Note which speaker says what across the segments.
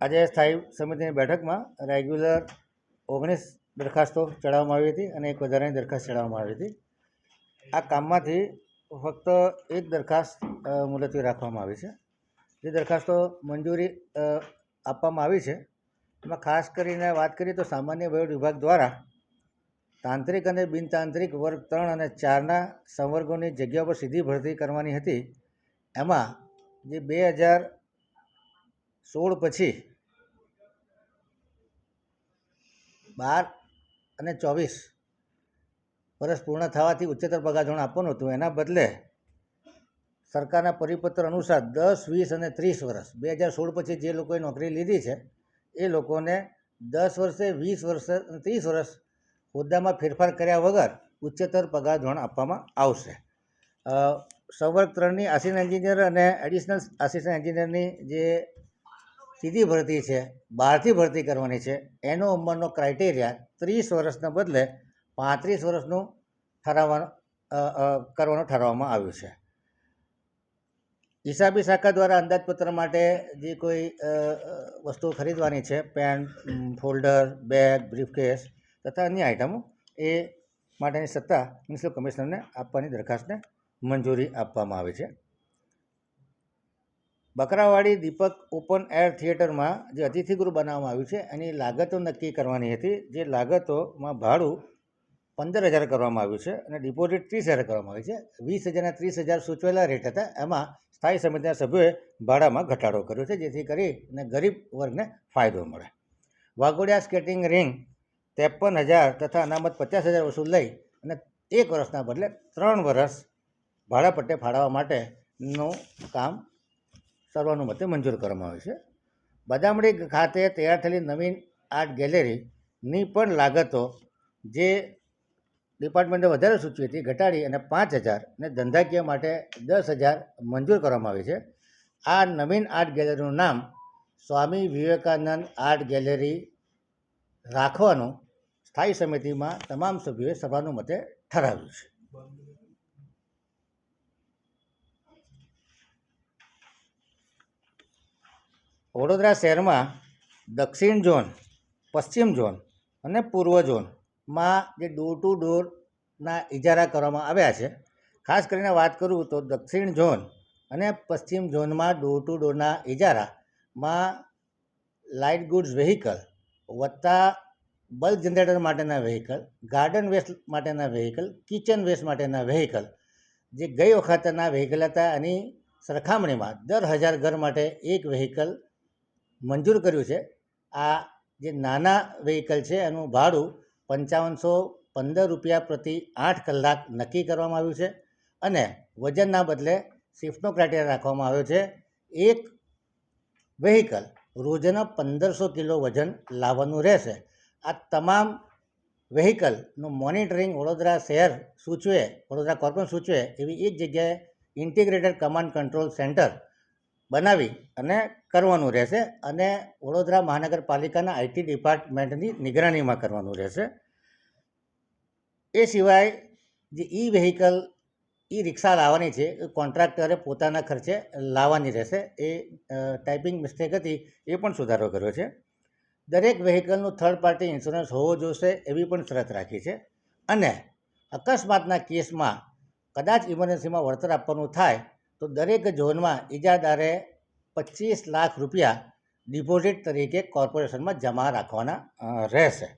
Speaker 1: આજે સ્થાયી સમિતિની બેઠકમાં રેગ્યુલર ઓગણીસ દરખાસ્તો ચડાવવામાં આવી હતી અને એક વધારાની દરખાસ્ત ચડાવવામાં આવી હતી. આ કામમાંથી ફક્ત એક દરખાસ્ત મુલતવી રાખવામાં આવી છે. જે દરખાસ્તો મંજૂરી આપવામાં આવી છે, એમાં ખાસ કરીને વાત કરીએ તો સામાન્ય વહીવટ વિભાગ દ્વારા તાંત્રિક અને બિનતાંત્રિક વર્ગ ત્રણ અને ચારના સંવર્ગોની જગ્યા પર સીધી ભરતી કરવાની હતી. એમાં જે બે હજાર સોળ પછી બાર અને ચોવીસ વર્ષ પૂર્ણ થવાથી ઉચ્ચતર પગાર ધોરણ આપવાનું હતું. એના બદલે સરકારના પરિપત્ર અનુસાર દસ, વીસ અને ત્રીસ વર્ષ, બે હજાર સોળ પછી જે લોકોએ નોકરી લીધી છે, એ લોકોને દસ વર્ષે, વીસ વર્ષે ત્રીસ વર્ષ હોદ્દામાં ફેરફાર કર્યા વગર ઉચ્ચતર પગાર ધોરણ આપવામાં આવશે. સંવર્ગ ત્રણની આસિસ્ટન્ટ એન્જિનિયર અને એડિશનલ આસિસ્ટન્ટ એન્જિનિયરની જે સીધી ભરતી છે બહારથી ભરતી કરવાની છે, એનો ઉંમરનો ક્રાઇટેરિયા ત્રીસ વર્ષના બદલે પાંત્રીસ વર્ષનું ઠરાવવાનું કરવાનું ઠરાવવામાં આવ્યું છે. હિસાબી શાખા દ્વારા અંદાજપત્ર માટે જે કોઈ વસ્તુઓ ખરીદવાની છે, પેન ફોલ્ડર, બેગ, બ્રીફકેસ તથા અન્ય આઇટમો, એ માટેની સત્તા મ્યુનિસિપલ કમિશનરને આપવાની દરખાસ્તને મંજૂરી આપવામાં આવે છે. બકરાવાડી દીપક ઓપન એર થિયેટરમાં જે અતિથિગૃહ બનાવવામાં આવ્યું છે, એની લાગતો નક્કી કરવાની હતી. જે લાગતોમાં ભાડું પંદર હજાર કરવામાં આવ્યું છે અને ડિપોઝિટ ત્રીસ હજાર કરવામાં આવી છે. વીસ હજારના ત્રીસ હજાર સૂચવેલા રેટ હતા. એમાં સ્થાયી સમિતિના સભ્યોએ ભાડામાં ઘટાડો કર્યો છે, જેથી કરીને ગરીબ વર્ગને ફાયદો મળે. વાઘોડિયા સ્કેટિંગ રિંગ ત્રેપન હજાર તથા અનામત પચાસ હજાર વસૂલ લઈ અને એક વર્ષના બદલે ત્રણ વર્ષ ભાડાપટ્ટે ફાળવવા માટેનું કામ સર્વાનુમતે મંજૂર કરવામાં આવ્યું છે. બદામડી ખાતે તૈયાર થયેલી નવીન આર્ટ ગેલેરીની પણ લાગતો જે ડિપાર્ટમેન્ટે વધારે સૂચવી હતી, ઘટાડી અને પાંચ હજાર અને ધંધાકીય માટે દસ હજાર મંજૂર કરવામાં આવી છે. આ નવીન આર્ટ ગેલેરીનું નામ સ્વામી વિવેકાનંદ આર્ટ ગેલેરી રાખવાનું સ્થાયી સમિતિમાં તમામ સભ્યોએ સભાનું મતે ઠરાવ્યું છે. વડોદરા શહેરમાં દક્ષિણ ઝોન, પશ્ચિમ ઝોન અને પૂર્વ ઝોનમાં જે ડોર ટુ ડોરના ઇજારા કરવામાં આવ્યા છે. ખાસ કરીને વાત કરું તો દક્ષિણ ઝોન અને પશ્ચિમ ઝોનમાં ડોર ટુ ડોરના ઇજારામાં લાઇટ ગુડ્સ વ્હીકલ વત્તા બલ્ક જનરેટર માટેના વેહિકલ ગાર્ડન વેસ્ટ માટેના વ્હીકલ કિચન વેસ્ટ માટેના વ્હીકલ જે ગઈ વખતના વ્હીકલ હતા એની સરખામણીમાં દર હજાર ઘર માટે એક વ્હીકલ મંજૂર કર્યું છે. આ જે નાના વ્હીકલ છે, એનું ભાડું પંચાવનસો પંદર રૂપિયા પ્રતિ આઠ કલાક નક્કી કરવામાં આવ્યું છે અને વજનના બદલે શિફ્ટનો ક્રાઇટેરિયા રાખવામાં આવ્યો છે. એક વેહિકલ રોજના પંદરસો કિલો વજન લાવવાનું રહેશે. આ તમામ વ્હીકલનું મોનિટરિંગ વડોદરા શહેર સૂચવે, વડોદરા કોર્પોરેશન સૂચવે એવી એક જગ્યાએ ઇન્ટિગ્રેટેડ કમાન્ડ કંટ્રોલ સેન્ટર બનાવી અને કરવાનું રહેશે અને વડોદરા મહાનગરપાલિકાના આઈટી ડિપાર્ટમેન્ટની નિગરાનીમાં કરવાનું રહેશે. એ સિવાય જે ઈ વ્હીકલ, ઈ રિક્ષા લાવવાની છે, એ કોન્ટ્રાક્ટરે પોતાના ખર્ચે લાવવાની રહેશે. એ ટાઈપિંગ મિસ્ટેક હતી, એ પણ સુધારો કર્યો છે. દરેક વ્હીકલનું થર્ડ પાર્ટી ઇન્સ્યોરન્સ હોવો જોઈશે એવી પણ શરત રાખી છે. અને અકસ્માતના કેસમાં કદાચ ઇમરજન્સીમાં વળતર આપવાનું થાય તો દરેક ઝોનમાં ઇજાદારે પચીસ લાખ રૂપિયા ડિપોઝિટ તરીકે કોર્પોરેશનમાં જમા રાખવાના રહેશે.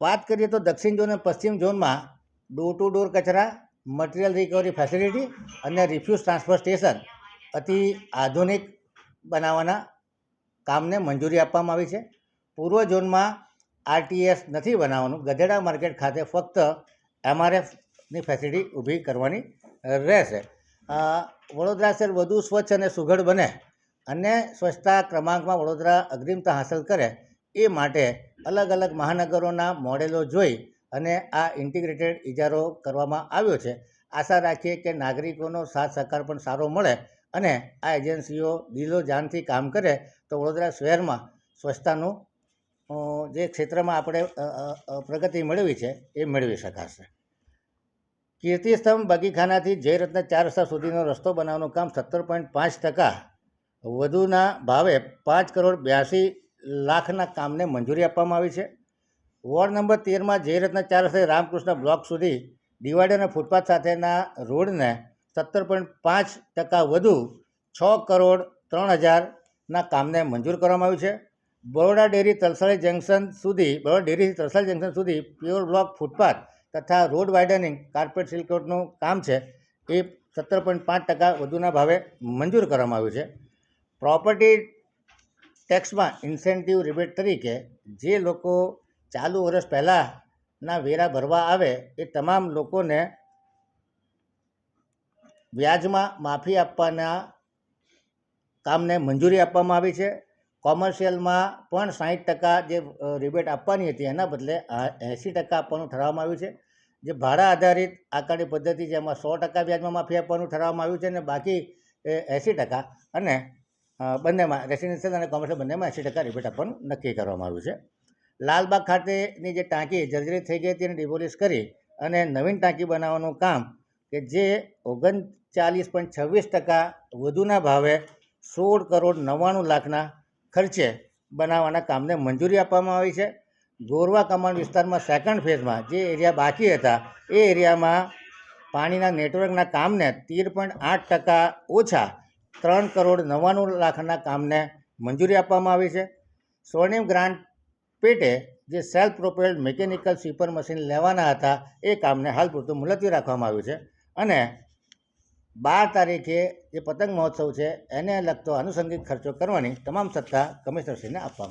Speaker 1: વાત કરીએ તો દક્ષિણ ઝોન અને પશ્ચિમ ઝોનમાં ડોર ટુ ડોર કચરા, મટીરિયલ રિકવરી ફેસિલિટી અને રિફ્યુઝ ટ્રાન્સફર સ્ટેશન અતિ આધુનિક બનાવવાના કામને મંજૂરી આપવામાં આવી છે. પૂર્વ ઝોનમાં આરટીએસ નથી બનાવવાનું. ગધેડા માર્કેટ ખાતે ફક્ત એમઆરએફની ફેસિલિટી ઊભી કરવાની રહેશે. વડોદરા શહેર વધુ સ્વચ્છ અને સુઘડ બને અને સ્વચ્છતા ક્રમાંકમાં વડોદરા અગ્રિમતા હાંસલ કરે એ માટે અલગ અલગ મહાનગરોના મોડેલો જોઈ અને આ ઇન્ટિગ્રેટેડ ઇજારો કરવામાં આવ્યો છે. આશા રાખીએ કે નાગરિકોનો સાથ સહકાર પણ સારો મળે અને આ એજન્સીઓ દિલો જાનથી કામ કરે તો વડોદરા શહેરમાં સ્વચ્છતાનું જે ક્ષેત્રમાં આપણે પ્રગતિ મેળવી છે એ મેળવી શકાશે. કીર્તિસ્તંભ બગીખાનાથી જયરત્ન ચાર રસ્તા સુધીનો રસ્તો બનાવવાનું કામ સત્તર પોઈન્ટ પાંચ ટકા વધુના ભાવે પાંચ કરોડ બ્યાસી લાખના કામને મંજૂરી આપવામાં આવી છે. વોર્ડ નંબર તેરમાં જયરત્ન ચાર રસ્તે રામકૃષ્ણ બ્લોક સુધી ડિવાઈડર અને ફૂટપાથ સાથેના રોડને સત્તર પોઈન્ટ પાંચ ટકા વધુ છ કરોડ ત્રણ હજારના કામને મંજૂર કરવામાં આવ્યું છે. બરોડા ડેરી તલસાડી જંકશન સુધી, બરોડા ડેરીથી તલસાડી જંકશન સુધી પ્યોર બ્લોક ફૂટપાથ તથા રોડ વાઇડનિંગ કાર્પેટ સિલ્કોટનું કામ છે, એ સત્તર પોઈન્ટ પાંચ ટકા વધુના ભાવે મંજૂર કરવામાં આવ્યું છે. પ્રોપર્ટી ટેક્સમાં ઇન્સેન્ટિવ રિબેટ તરીકે જે લોકો ચાલુ વર્ષ પહેલાંના વેરા ભરવા આવે, એ તમામ લોકોને વ્યાજમાં માફી આપવાના કામને મંજૂરી આપવામાં આવી છે. કોમર્શિયલમાં પણ સાહીઠ ટકા જે રિબેટ આપવાની હતી, એના બદલે એંસી ટકા આપવાનું ઠરાવવામાં આવ્યું છે. જે ભાડા આધારિત આકારણી પદ્ધતિ છે, એમાં સો ટકા વ્યાજમાં માફી આપવાનું ઠરાવવામાં આવ્યું છે અને બાકી એંસી ટકા અને બંનેમાં રેસિડેન્શિયલ અને કોમર્શિયલ બંનેમાં એંસી ટકા રિબેટ આપવાનું નક્કી કરવામાં આવ્યું છે. લાલબાગ ખાતેની જે ટાંકી જર્જરિત થઈ ગઈ હતી એને ડિમોલિશ કરી અને નવીન ટાંકી બનાવવાનું કામ કે જે ઓગણચાલીસ પોઈન્ટ છવ્વીસ ટકા વધુના ભાવે સોળ કરોડ નવ્વાણું લાખના ખર્ચે બનાવવાના કામને મંજૂરી આપવામાં આવી છે. ગોરવા કમાન્ડ વિસ્તારમાં સેકન્ડ ફેઝમાં જે એરિયા બાકી હતા, એ એરિયામાં પાણીના નેટવર્કના કામને તેર પોઈન્ટ આઠ ટકા ઓછા ત્રણ કરોડ નવ્વાણું લાખના કામને મંજૂરી આપવામાં આવી છે. સ્વર્ણિમ ગ્રાન્ટ પેટે જે self propelled mechanical sweeper machine લેવાના હતા, એ કામને હાલ પૂરતું મુલતવી રાખવામાં આવ્યું છે. અને બાર તારીખે જે પતંગ મહોત્સવ છે, એને લગતો આનુષંગિક ખર્ચો કરવાની તમામ સત્તા કમિશનરશ્રીને આપવામાં